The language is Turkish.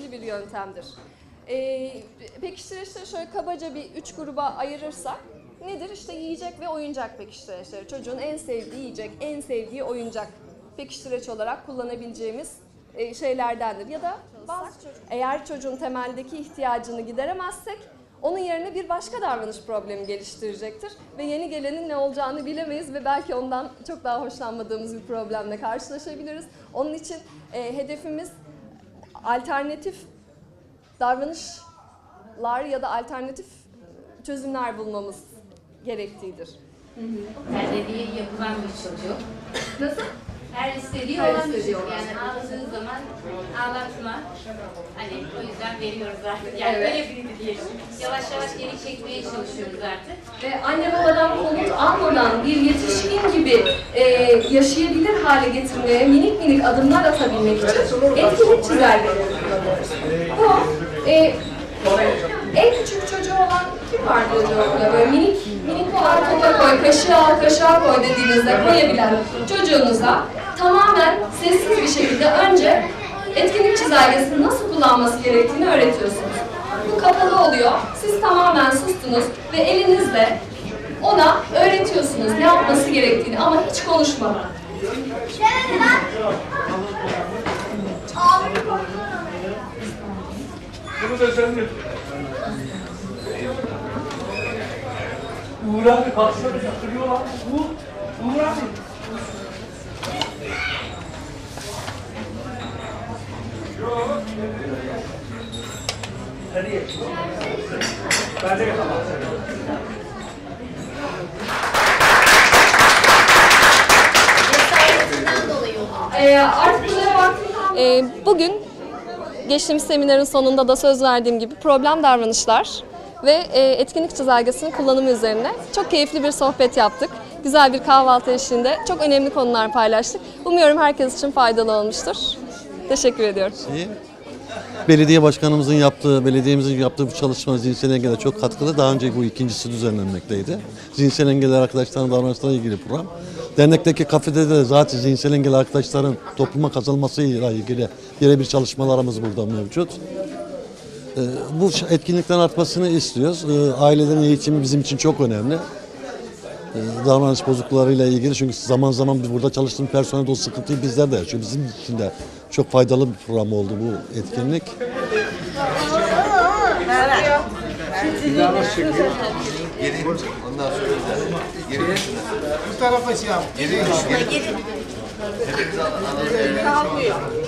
yöntemdir. Ee, pekiştireçleri şöyle kabaca bir üç gruba ayırırsak nedir? İşte yiyecek ve oyuncak pekiştireçleri. Çocuğun en sevdiği yiyecek, en sevdiği oyuncak pekiştireç olarak kullanabileceğimiz e, şeylerdendir. Ya da bazı çocuk, eğer çocuğun temeldeki ihtiyacını gideremezsek onun yerine bir başka davranış problemi geliştirecektir ve yeni gelenin ne olacağını bilemeyiz ve belki ondan çok daha hoşlanmadığımız bir problemle karşılaşabiliriz. Onun için e, hedefimiz alternatif davranışlar ya da alternatif çözümler bulmamız gerektiğidir. Her dediği yapılan bir çocuk. Nasıl? Her istediği Her olan bir çocuk. Yani ağladığı zaman ağlatma. Hani o yüzden veriyoruz artık. Yani Evet. öyle büyüdü diyelim. Yavaş yavaş geri çekmeye çalışıyoruz artık. Ve anne babadan komut gibi e, yaşayabilir hale getirmeye minik minik adımlar atabilmek için etkinlik çizelgeleri kullanıyoruz. Bu e, en küçük çocuğu olan kim vardı özellikle böyle minik minik al topa koy, kaşığı al, kaşığa koy dediğinizde koyabilen çocuğunuza tamamen sessiz bir şekilde önce etkinlik çizelgesini nasıl kullanması gerektiğini öğretiyorsunuz. Bu kapalı oluyor. Siz tamamen sustunuz ve elinizle ona öğretiyorsunuz ne yapması gerektiğini ama hiç konuşmadan. Bunu da sen de. Uğur abi kalksana şaşırıyor lan. Uğur, Uğur abi. Nereye? Ben de yapamam. Artık bunlara vaktim Ee, bugün geçtiğimiz seminerin sonunda da söz verdiğim gibi problem davranışlar ve e, etkinlik çizelgesinin kullanımı üzerine çok keyifli bir sohbet yaptık. Güzel bir kahvaltı eşliğinde çok önemli konular paylaştık. Umuyorum herkes için faydalı olmuştur. Teşekkür ediyorum. İyi. Belediye başkanımızın yaptığı, belediyemizin yaptığı bu çalışma zihinsel engellere çok katkılı. Daha önce bu ikincisi düzenlenmekteydi. Zihinsel engelli arkadaşların davranışlarıyla ilgili program. Dernekteki kafede de zaten zihinsel engelli arkadaşların topluma kazanmasıyla ilgili birebir çalışmalarımız burada mevcut. Ee, bu etkinliklerin artmasını istiyoruz. Ee, ailelerin eğitimi bizim için çok önemli. Ee, davranış bozukluklarıyla ilgili çünkü zaman zaman biz burada çalıştığım personel o sıkıntıyı bizler de yaşıyor. Bizim için de çok faydalı bir program oldu bu etkinlik. Geri ondan sonra geri Bu tarafa şey yap. geri geri. Hepimiz ana- ana-